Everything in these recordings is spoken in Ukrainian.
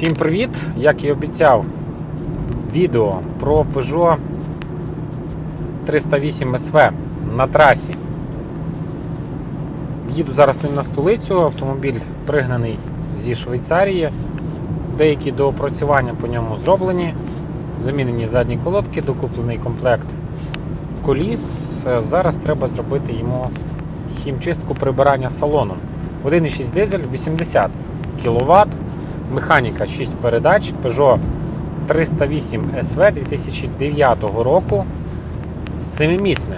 Всім привіт! Як і обіцяв, відео про Peugeot 308 SV на трасі. Їду зараз ним на столицю, автомобіль пригнаний зі Швейцарії. Деякі доопрацювання по ньому зроблені. Замінені задні колодки, докуплений комплект коліс. Е, Зараз треба зробити йому хімчистку прибирання салону. 1,6 дизель 80 кВт. Механіка 6 передач, Peugeot 308 SV 2009 року. Семимісне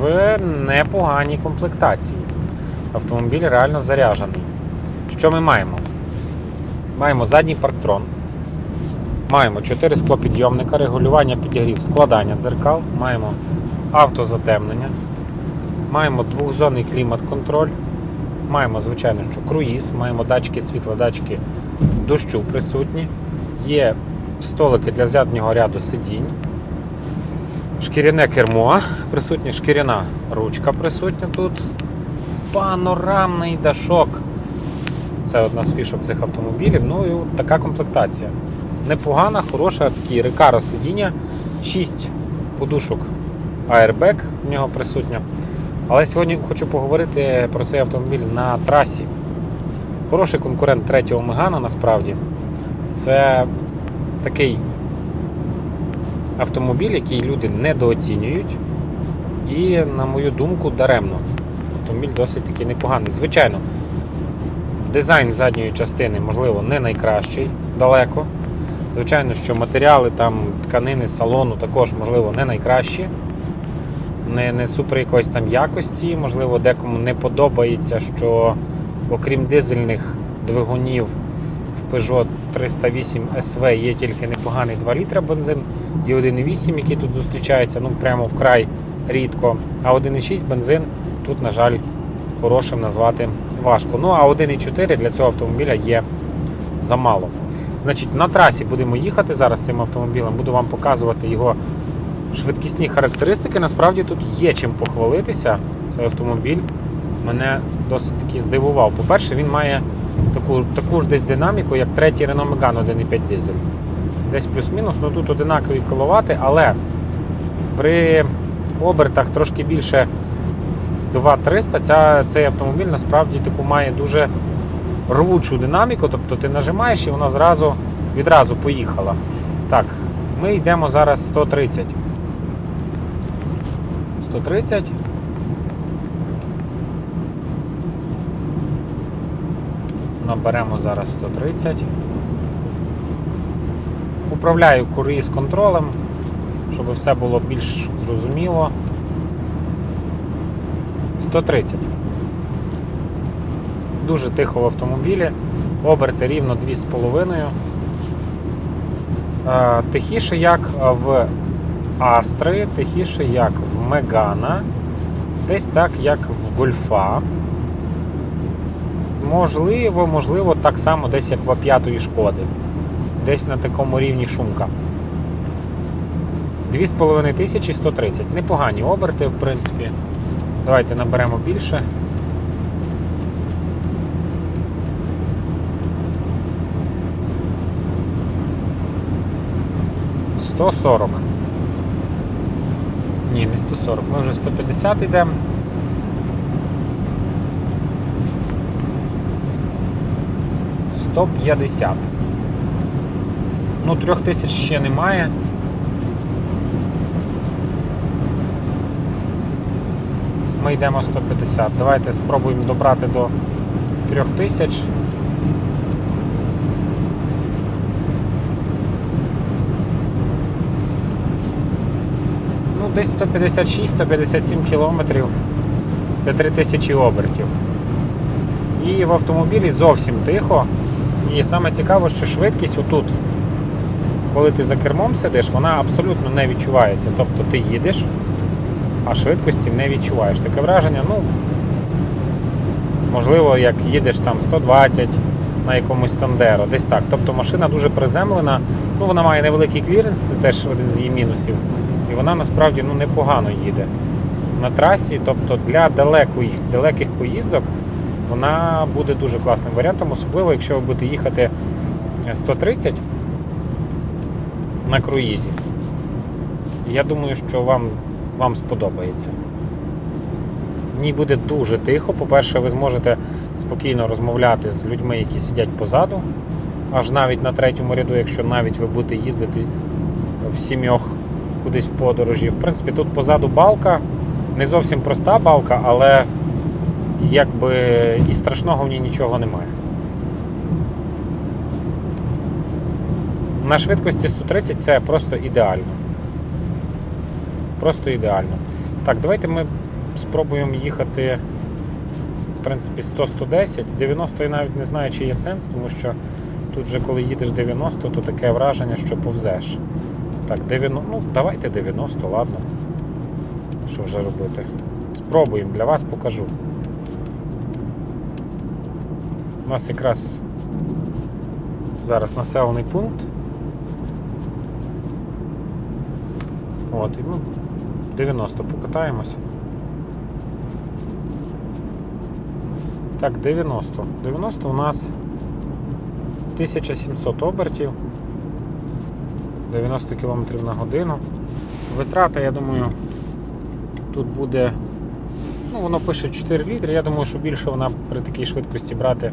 в непоганій комплектації. Автомобіль реально заряджений. Що ми маємо? Маємо задній парктрон. Маємо 4 склопідйомника, регулювання підігрів, складання дзеркал, маємо автозатемнення, маємо двохзонний клімат-контроль, маємо, звичайно, що круїз, маємо датчики світла, датчики дощу присутні, є столики для заднього ряду сидінь, шкіряне кермо, присутня шкіряна ручка присутня тут, панорамний дашок. Це одна з фішок цих автомобілів. Ну і така комплектація. Непогана, хороша, такі рекаро сидіння, 6 подушок Airbag в нього присутня. Але сьогодні хочу поговорити про цей автомобіль на трасі. Хороший конкурент третього Мегана насправді. Це такий автомобіль, який люди недооцінюють. І, на мою думку, даремно. Автомобіль досить таки непоганий. Звичайно, дизайн задньої частини, можливо, не найкращий далеко. Звичайно, що матеріали там, тканини салону також, можливо, не найкращі. Не, не супер якоїсь там якості. Можливо, декому не подобається, що окрім дизельних двигунів в Peugeot 308 SV є тільки непоганий 2 літра бензин і 1,8, який тут зустрічається, ну прямо вкрай рідко. А 1,6 бензин тут, на жаль, хорошим назвати важко. Ну а 1,4 для цього автомобіля є замало. Значить, на трасі будемо їхати зараз цим автомобілем, буду вам показувати його швидкісні характеристики. Насправді тут є чим похвалитися. Цей автомобіль мене досить таки здивував. По-перше, він має таку, таку ж десь динаміку, як третій Renault Megane 1,5 дизель. Десь плюс-мінус, ну тут одинакові кіловати, але при обертах трошки більше 2300 ця, цей автомобіль насправді таку має дуже рвучу динаміку, тобто ти нажимаєш і вона зразу відразу поїхала. Так, ми йдемо зараз 130. 130. Наберемо зараз 130. Управляю круїз контролем, щоб все було більш зрозуміло. 130. Дуже тихо в автомобілі. Оберти рівно 2,5. Е, Тихіше, як в Астри, тихіше, як в Мегана, десь так, як в Гольфа. Можливо, можливо, так само десь як в А5 шкоди. Десь на такому рівні шумка. 2500 130. Непогані оберти, в принципі. Давайте наберемо більше. 140. Ні, не 140, ми вже 150 йдемо. Сто п'ятдесят. Ну, трьох тисяч ще немає. Ми йдемо 150. Давайте спробуємо добрати до трьох тисяч. Десь 156-157 кілометрів. Це 3000 обертів. І в автомобілі зовсім тихо. І саме цікаво, що швидкість отут, коли ти за кермом сидиш, вона абсолютно не відчувається. Тобто ти їдеш, а швидкості не відчуваєш. Таке враження, ну, можливо, як їдеш там 120 на якомусь Сандеро, десь так. Тобто машина дуже приземлена, ну вона має невеликий кліренс, це теж один з її мінусів. І вона насправді ну, непогано їде на трасі. Тобто для далеких, далеких поїздок вона буде дуже класним варіантом, особливо якщо ви будете їхати 130 на круїзі. Я думаю, що вам, вам сподобається. В буде дуже тихо. По-перше, ви зможете спокійно розмовляти з людьми, які сидять позаду, аж навіть на третьому ряду, якщо навіть ви будете їздити в сімьох кудись в подорожі. В принципі, тут позаду балка, не зовсім проста балка, але якби і страшного в ній нічого немає. На швидкості 130 це просто ідеально. Просто ідеально. Так, давайте ми спробуємо їхати, в принципі, 100-110. 90 я навіть не знаю, чи є сенс, тому що тут вже коли їдеш 90, то таке враження, що повзеш. Так, 90, ну давайте 90, ладно. Що вже робити? Спробуємо, для вас покажу. У нас якраз зараз населений пункт. От, і ну, 90 покатаємось. Так, 90. 90 у нас 1700 обертів. 90 км на годину. Витрата, я думаю, тут буде. Ну, воно пише 4 літри. Я думаю, що більше вона при такій швидкості брати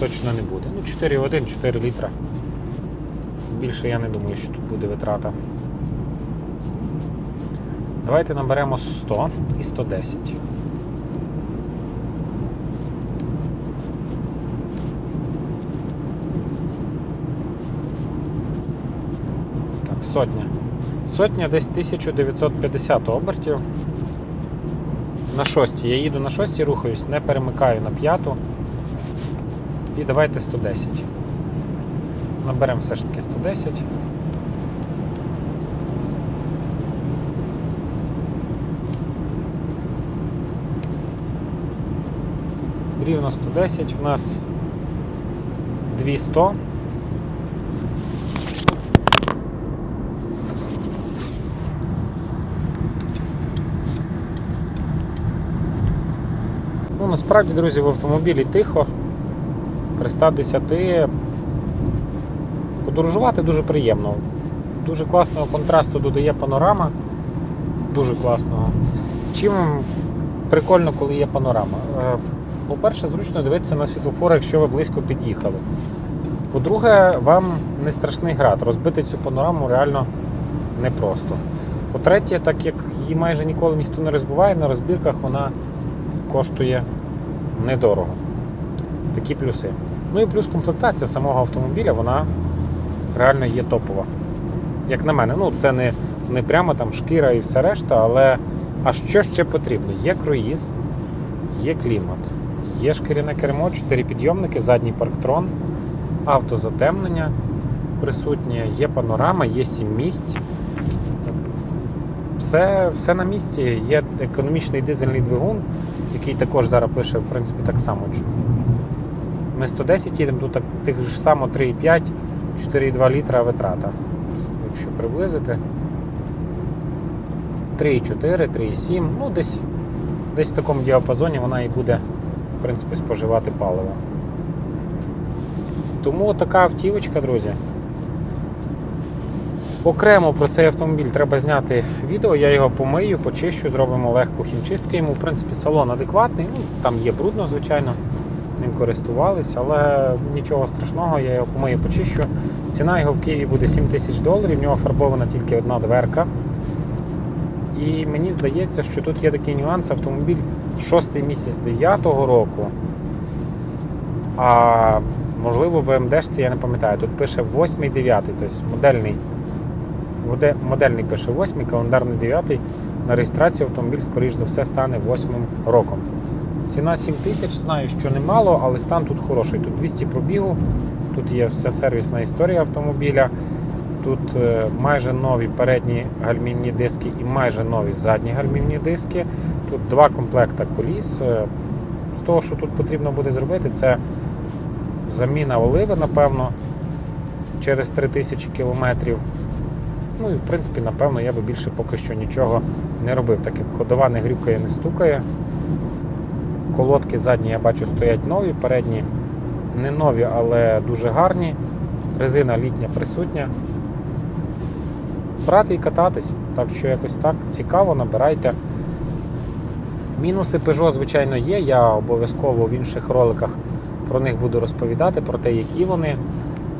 точно не буде. Ну, 4,1, 4 літра. Більше я не думаю, що тут буде витрата. Давайте наберемо 100 і 110. Сотня. Сотня десь 1950 обертів. На шостій. Я їду на шостій, рухаюсь, не перемикаю на п'яту. І давайте 110. Наберемо все ж таки 110. Рівно 110. У нас 200. Насправді, друзі, в автомобілі тихо. При 110 подорожувати дуже приємно. Дуже класного контрасту додає панорама. Дуже класного. Чим прикольно, коли є панорама? Е, По-перше, зручно дивитися на світлофори, якщо ви близько під'їхали. По-друге, вам не страшний град. Розбити цю панораму реально непросто. По-третє, так як її майже ніколи ніхто не розбиває, на розбірках вона коштує недорого. Такі плюси. Ну і плюс комплектація самого автомобіля, вона реально є топова. Як на мене, ну це не, не прямо там шкіра і все решта, але а що ще потрібно? Є круїз, є клімат, є шкіряне кермо, 4 підйомники, задній парктрон, автозатемнення присутнє, є панорама, є 7 місць. Все, все на місці. Є економічний дизельний двигун, який також зараз пише, в принципі, так само. Ми 110 їдемо, тут так, тих ж само 3,5, 4,2 літра витрата. Якщо приблизити. 3,4, 3,7, ну десь, десь в такому діапазоні вона і буде, в принципі, споживати паливо. Тому така автівочка, друзі. Окремо про цей автомобіль треба зняти відео, я його помию, почищу, зробимо легку хімчистку. Йому, в принципі, салон адекватний, ну, там є брудно, звичайно, ним користувались, але нічого страшного, я його помию, почищу. Ціна його в Києві буде 7 тисяч доларів, в нього фарбована тільки одна дверка. І мені здається, що тут є такий нюанс, автомобіль 6 місяць 9-го року. А можливо в МДшці, я не пам'ятаю, тут пише 8-9, тобто модельний. Моде- Модельний пише 8, календарний 9. На реєстрацію автомобіль, скоріш за все, стане 8 роком. Ціна 7 тисяч, знаю, що немало, але стан тут хороший. Тут 200 пробігу, тут є вся сервісна історія автомобіля. Тут е, майже нові передні гальмівні диски і майже нові задні гальмівні диски. Тут два комплекта коліс. Е, З того, що тут потрібно буде зробити, це заміна оливи, напевно, через 3000 кілометрів. Ну і в принципі, напевно, я би більше поки що нічого не робив, так як ходова не грюкає, не стукає. Колодки задні, я бачу, стоять нові, передні не нові, але дуже гарні. резина літня присутня. Брати і кататись. Так що якось так цікаво, набирайте. Мінуси Peugeot, звичайно, є. Я обов'язково в інших роликах про них буду розповідати, про те, які вони,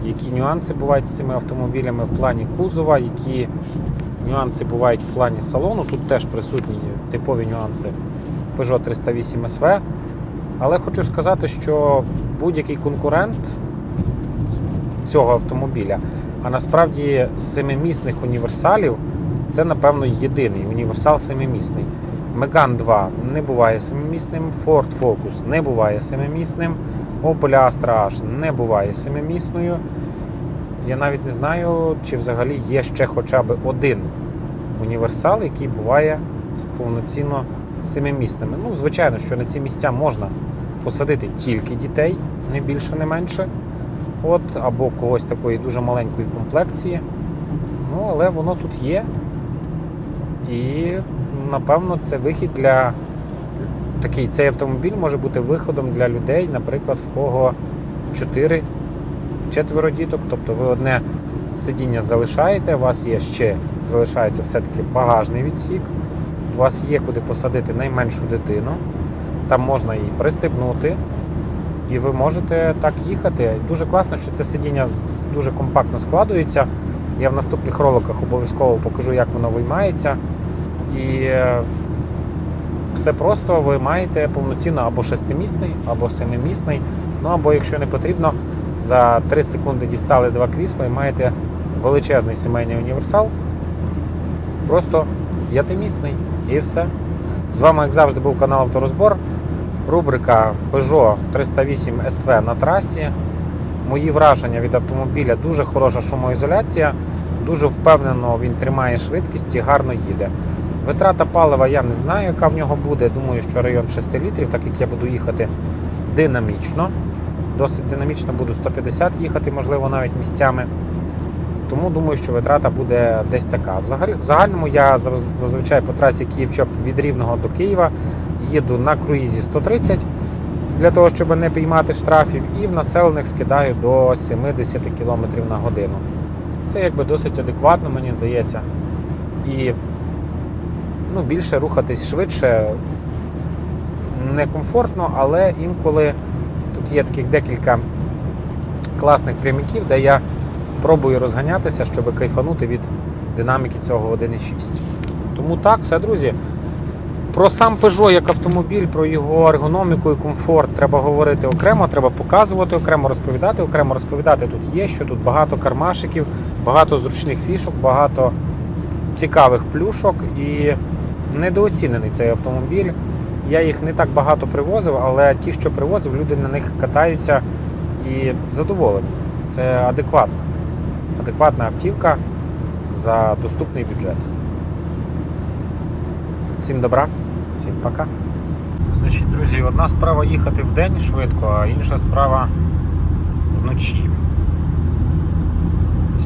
які нюанси бувають з цими автомобілями в плані кузова, які нюанси бувають в плані салону. Тут теж присутні типові нюанси Peugeot 308 SV. Але хочу сказати, що будь-який конкурент цього автомобіля, а насправді семимісних універсалів, це, напевно, єдиний універсал семимісний. Megane 2 не буває семимісним, Ford Focus не буває семимісним, Opel Astra H не буває семимісною. Я навіть не знаю, чи взагалі є ще хоча б один універсал, який буває повноцінно семимісними. Ну, звичайно, що на ці місця можна посадити тільки дітей, не більше, не менше. От, або когось такої дуже маленької комплекції. Ну, але воно тут є. І, напевно, це вихід для такий цей автомобіль може бути виходом для людей, наприклад, в кого 4 четверо діток, тобто ви одне сидіння залишаєте, у вас є ще залишається все-таки багажний відсік, у вас є куди посадити найменшу дитину, там можна її пристебнути, і ви можете так їхати. Дуже класно, що це сидіння дуже компактно складується. Я в наступних роликах обов'язково покажу, як воно виймається. І е, все просто ви маєте повноцінно або шестимісний, або семимісний. Ну або якщо не потрібно, за 3 секунди дістали два крісла і маєте величезний сімейний універсал. Просто п'ятимісний і все. З вами, як завжди, був канал Авторозбор. Рубрика Peugeot 308 SV на трасі. Мої враження від автомобіля дуже хороша шумоізоляція, дуже впевнено він тримає швидкість і гарно їде. Витрата палива я не знаю, яка в нього буде. Думаю, що район 6 літрів, так як я буду їхати динамічно. Досить динамічно буду 150 їхати, можливо, навіть місцями. Тому думаю, що витрата буде десь така. Взагалі, в загальному я зазвичай по трасі Київ-Чоп від Рівного до Києва їду на круїзі 130 для того, щоб не піймати штрафів, і в населених скидаю до 70 км на годину. Це якби досить адекватно, мені здається. І ну, більше рухатись швидше некомфортно, але інколи тут є таких декілька класних прямиків, де я пробую розганятися, щоб кайфанути від динаміки цього 1.6. Тому так, все, друзі. Про сам Peugeot як автомобіль, про його ергономіку і комфорт треба говорити окремо, треба показувати окремо, розповідати окремо, розповідати тут є, що тут багато кармашиків, багато зручних фішок, багато цікавих плюшок і недооцінений цей автомобіль. Я їх не так багато привозив, але ті, що привозив, люди на них катаються і задоволені. Це адекватна, адекватна автівка за доступний бюджет. Всім добра, всім пока. Значить, друзі, одна справа їхати в день швидко, а інша справа вночі.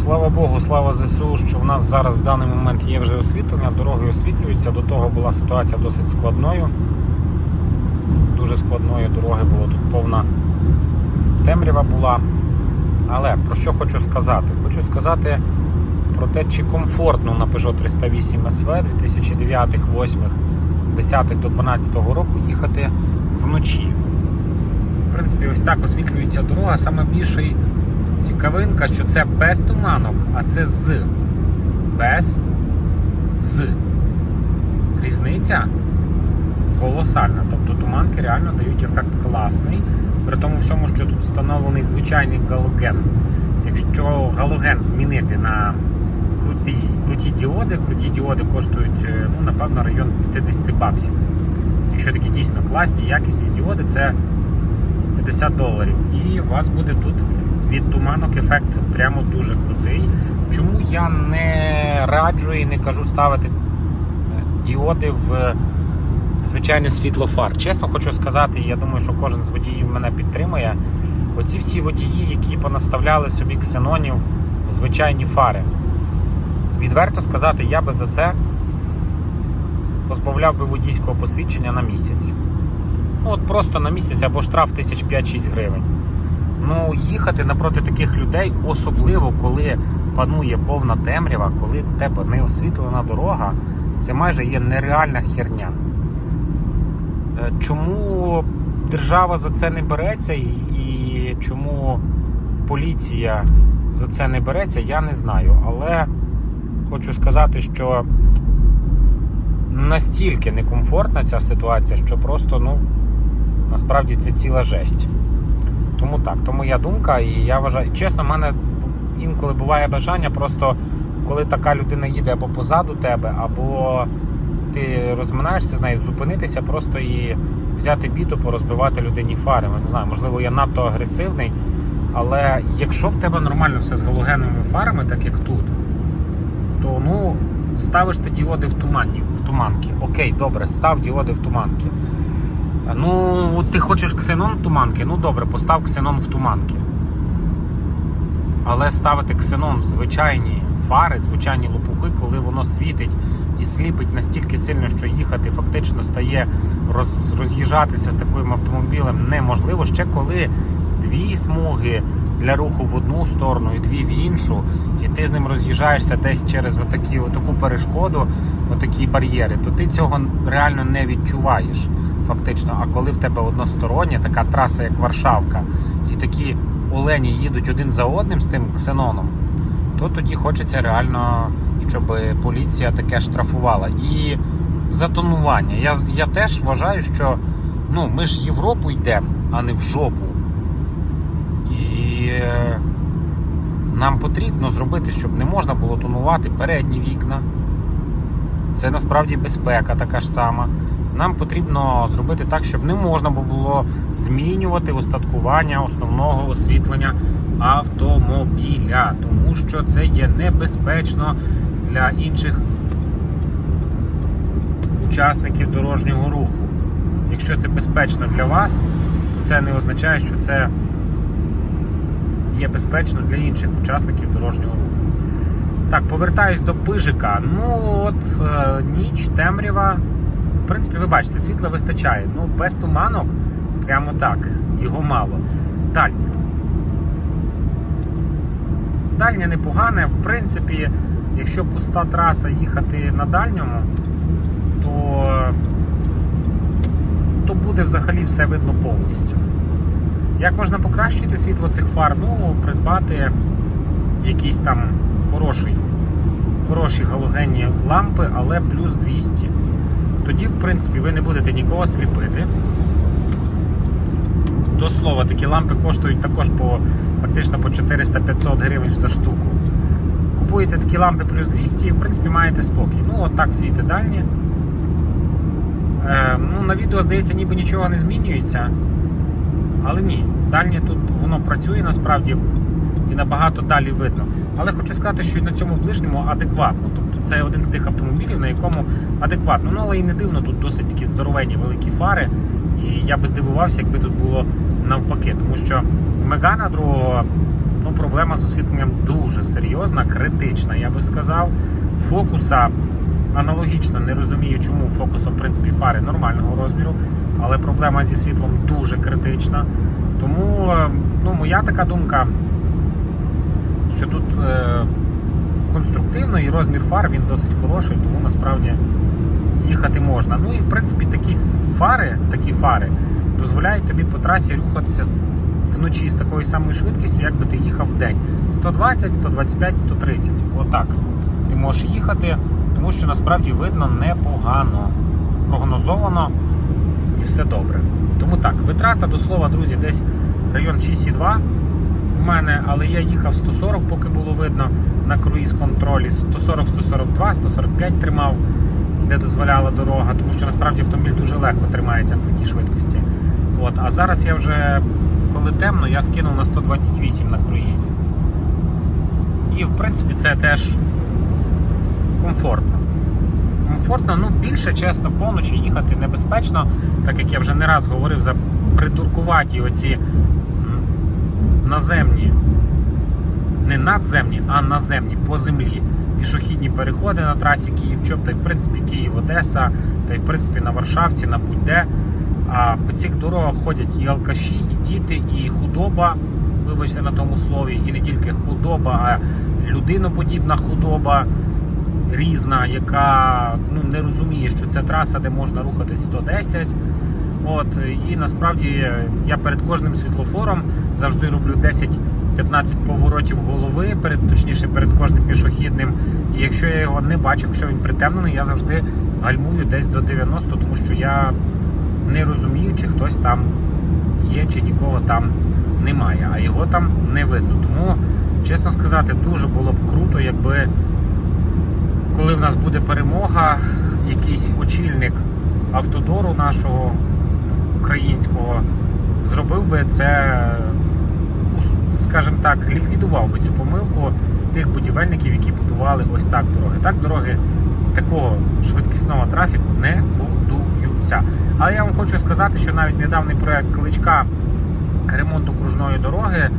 Слава Богу, слава ЗСУ, що в нас зараз в даний момент є вже освітлення, дороги освітлюються. До того була ситуація досить складною. Дуже складною дороги було тут повна темрява була. Але про що хочу сказати? Хочу сказати про те, чи комфортно на Peugeot 308 SV 2009, 8, 10 до 12 року їхати вночі. В принципі, ось так освітлюється дорога. Саме більший цікавинка, що це без туманок, а це з. Без з. Різниця колосальна. Тобто туманки реально дають ефект класний. При тому всьому, що тут встановлений звичайний галоген. Якщо галоген змінити на круті, круті діоди, круті діоди коштують, е, ну, напевно, район 50 баксів. Якщо такі дійсно класні, якісні діоди, це 50 доларів. І у вас буде тут від туманок ефект прямо дуже крутий. Чому я не раджу і не кажу ставити е, діоди в звичайне світло фар. Чесно хочу сказати, я думаю, що кожен з водіїв мене підтримує. Оці всі водії, які понаставляли собі ксенонів в звичайні фари. Відверто сказати, я би за це позбавляв би водійського посвідчення на місяць. Ну, от просто на місяць або штраф 1005-6 гривень. Ну, їхати напроти таких людей, особливо коли панує повна темрява, коли в тебе не освітлена дорога, це майже є нереальна херня. Е, Чому держава за це не береться і, чому поліція за це не береться, я не знаю. Але хочу сказати, що настільки некомфортна ця ситуація, що просто, ну, насправді це ціла жесть. Тому так, то моя думка, і я вважаю, чесно, в мене інколи буває бажання, просто коли така людина їде або позаду тебе, або ти розминаєшся з нею, зупинитися просто і взяти біту, порозбивати людині фари. Не знаю, можливо, я надто агресивний, але якщо в тебе нормально все з галогеновими фарами, так як тут, то ну, ставиш ти діоди в тумані, в туманки. Окей, добре, став діоди в туманки. Ну, ти хочеш ксенон в туманки, ну добре, постав ксенон в туманки. Але ставити ксенон в звичайні фари, звичайні лопухи, коли воно світить і сліпить настільки сильно, що їхати фактично стає роз, роз'їжджатися з таким автомобілем неможливо. Ще коли дві смуги для руху в одну сторону і дві в іншу, і ти з ним роз'їжджаєшся десь через отакі, отаку перешкоду, отакі бар'єри, то ти цього реально не відчуваєш фактично. А коли в тебе одностороння така траса, як Варшавка, і такі олені їдуть один за одним з тим ксеноном, то тоді хочеться реально, щоб поліція таке штрафувала. І затонування. Я, я теж вважаю, що ну, ми ж в Європу йдемо, а не в жопу. І е, нам потрібно зробити, щоб не можна було тонувати передні вікна. Це насправді безпека така ж сама. Нам потрібно зробити так, щоб не можна було змінювати устаткування основного освітлення автомобіля, тому що це є небезпечно для інших учасників дорожнього руху. Якщо це безпечно для вас, то це не означає, що це є безпечно для інших учасників дорожнього руху. Так, повертаюсь до пижика. Ну, от е, ніч, темрява. В принципі, ви бачите, світла вистачає. Ну, без туманок, прямо так, його мало. Дальня. Дальня непогане. В принципі, якщо пуста траса їхати на дальньому, то, то буде взагалі все видно повністю. Як можна покращити світло цих фар? Ну, придбати якийсь там хороший, хороші галогенні лампи, але плюс 200. Тоді, в принципі, ви не будете нікого сліпити. До слова, такі лампи коштують також по фактично по 400-500 гривень за штуку. Купуєте такі лампи плюс 200 і в принципі маєте спокій. Ну, от так світи дальні. Е, ну, На відео, здається, ніби нічого не змінюється. Але ні, дальнє тут воно працює насправді набагато далі видно. Але хочу сказати, що і на цьому ближньому адекватно. Тобто це один з тих автомобілів, на якому адекватно. Ну але і не дивно, тут досить такі здоровенні великі фари. І я би здивувався, якби тут було навпаки. Тому що Мегана другого ну, проблема з освітленням дуже серйозна, критична, я би сказав. Фокуса аналогічно не розумію, чому фокуса в принципі фари нормального розміру, але проблема зі світлом дуже критична. Тому е, ну, моя така думка, що тут е, конструктивно і розмір фар він досить хороший, тому насправді їхати можна. Ну і в принципі такі фари, такі фари дозволяють тобі по трасі рухатися вночі з такою самою швидкістю, як би ти їхав в день. 120, 125, 130. Отак. Ти можеш їхати, тому що насправді видно непогано. Прогнозовано і все добре. Тому так, витрата до слова, друзі, десь район 6,2 у мене, але я їхав 140, поки було видно на круїз контролі. 140, 142, 145 тримав, де дозволяла дорога, тому що насправді автомобіль дуже легко тримається на такій швидкості. От, а зараз я вже, коли темно, я скинув на 128 на круїзі. І в принципі це теж комфортно. Комфортно, ну більше, чесно, поночі їхати небезпечно, так як я вже не раз говорив за придуркуваті оці наземні, не надземні, а наземні по землі. Пішохідні переходи на трасі Київ-Чоп, та й в принципі Київ-Одеса, та й в принципі на Варшавці, на будь-де. А по цих дорогах ходять і алкаші, і діти, і худоба вибачте на тому слові, і не тільки худоба, а людиноподібна худоба різна, яка ну, не розуміє, що це траса, де можна рухатись 110. От, і насправді я перед кожним світлофором завжди роблю 10-15 поворотів голови, перед, точніше перед кожним пішохідним. І якщо я його не бачу, якщо він притемнений, я завжди гальмую десь до 90, тому що я не розумію, чи хтось там є, чи нікого там немає, а його там не видно. Тому, чесно сказати, дуже було б круто, якби коли в нас буде перемога, якийсь очільник автодору нашого українського зробив би це, скажімо так, ліквідував би цю помилку тих будівельників, які будували ось так дороги. Так дороги такого швидкісного трафіку не будуються. Але я вам хочу сказати, що навіть недавній проект Кличка ремонту окружної дороги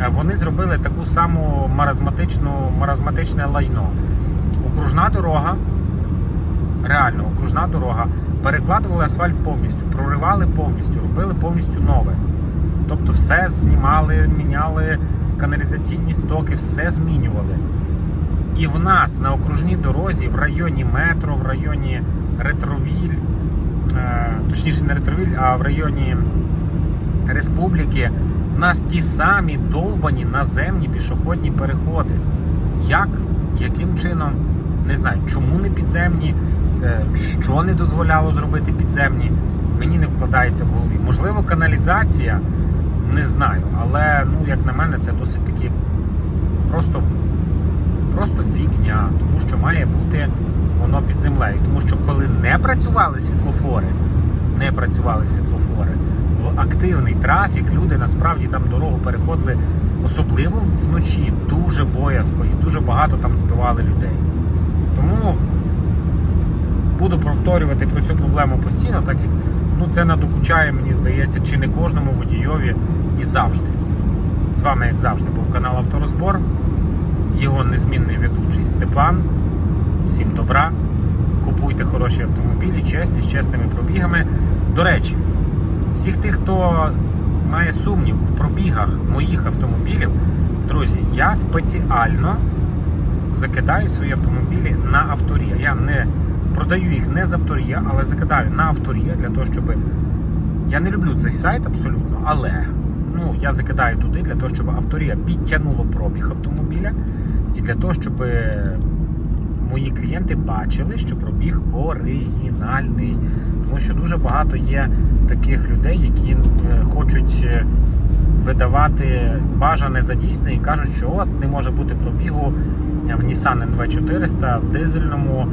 е, вони зробили таку саму маразматичну, маразматичне лайно. Окружна дорога, реально окружна дорога, перекладували асфальт повністю, проривали повністю, робили повністю нове. Тобто все знімали, міняли каналізаційні стоки, все змінювали. І в нас на окружній дорозі, в районі метро, в районі Ретровіль, е, точніше не Ретровіль, а в районі Республіки, в нас ті самі довбані наземні пішохідні переходи. Як? Яким чином? Не знаю, чому не підземні, що не дозволяло зробити підземні, мені не вкладається в голові. Можливо, каналізація, не знаю, але ну, як на мене, це досить таки просто, просто фігня, тому що має бути воно під землею. Тому що коли не працювали світлофори, не працювали світлофори, в активний трафік люди насправді там дорогу переходили, особливо вночі, дуже боязко і дуже багато там збивали людей. Тому буду повторювати про цю проблему постійно, так як ну, це надокучає, мені здається, чи не кожному водійові і завжди. З вами, як завжди, був канал Авторозбор, його незмінний ведучий Степан. Всім добра. Купуйте хороші автомобілі, чесні, з чесними пробігами. До речі, всіх тих, хто має сумнів в пробігах моїх автомобілів, друзі, я спеціально закидаю свої автомобілі на авторія. Я не продаю їх не з авторія, але закидаю на авторія для того, щоб. Я не люблю цей сайт абсолютно, але ну, я закидаю туди для того, щоб авторія підтягнуло пробіг автомобіля і для того, щоб мої клієнти бачили, що пробіг оригінальний. Тому що дуже багато є таких людей, які е, хочуть е, видавати бажане за дійсне і кажуть, що от не може бути пробігу в Nissan NV400 в дизельному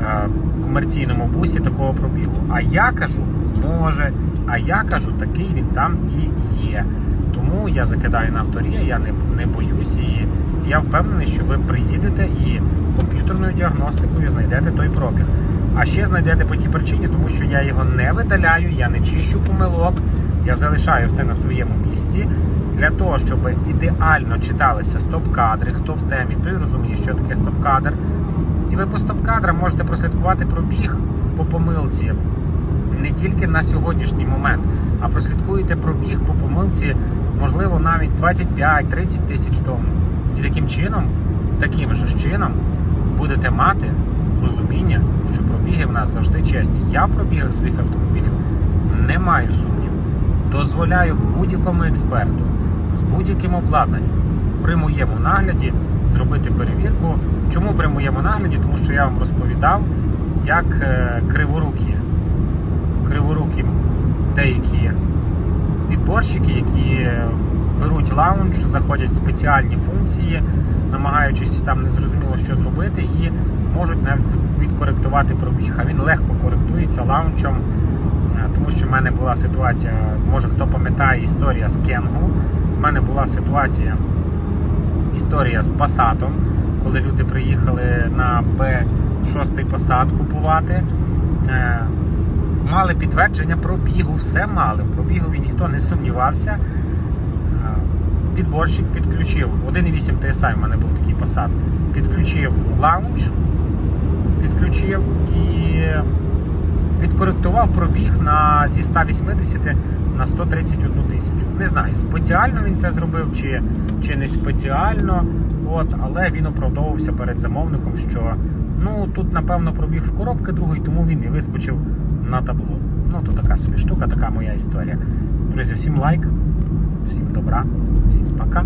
е, комерційному бусі такого пробігу. А я кажу, може, а я кажу, такий він там і є. Тому я закидаю на авторія, я не, не боюсь, і я впевнений, що ви приїдете і комп'ютерною діагностикою знайдете той пробіг. А ще знайдете по тій причині, тому що я його не видаляю, я не чищу помилок, я залишаю все на своєму місці. Для того, щоб ідеально читалися стоп-кадри, хто в темі, той розуміє, що таке стоп-кадр. І ви по стоп-кадрам можете прослідкувати пробіг по помилці не тільки на сьогоднішній момент, а прослідкуєте пробіг по помилці, можливо, навіть 25-30 тисяч тому. І таким чином, таким же чином, будете мати розуміння, що пробіги в нас завжди чесні. Я в пробігах своїх автомобілів не маю сумніву. Дозволяю будь-якому експерту з будь-яким обладнанням при моєму нагляді зробити перевірку. Чому при моєму нагляді? Тому що я вам розповідав, як е, криворукі, криворукі деякі підборщики, які беруть лаунж, заходять в спеціальні функції, намагаючись там незрозуміло що зробити, і можуть навіть відкоректувати пробіг, а він легко коректується лаунчем. Тому що в мене була ситуація, може хто пам'ятає історія з Кенгу. У мене була ситуація, історія з Пасатом, коли люди приїхали на Б6 Пасат купувати. Е, Мали підтвердження пробігу, все мали. В пробігові ніхто не сумнівався. Е, Підборщик підключив 1,8 TSI в мене був такий Passat. Підключив лаунж, підключив і відкоректував пробіг на зі 180 на 131 тисячу. Не знаю, спеціально він це зробив чи, чи не спеціально. От, але він оправдовувався перед замовником, що ну тут, напевно, пробіг в коробки другий, тому він і вискочив на табло. Ну, то така собі штука, така моя історія. Друзі, всім лайк, всім добра, всім пока.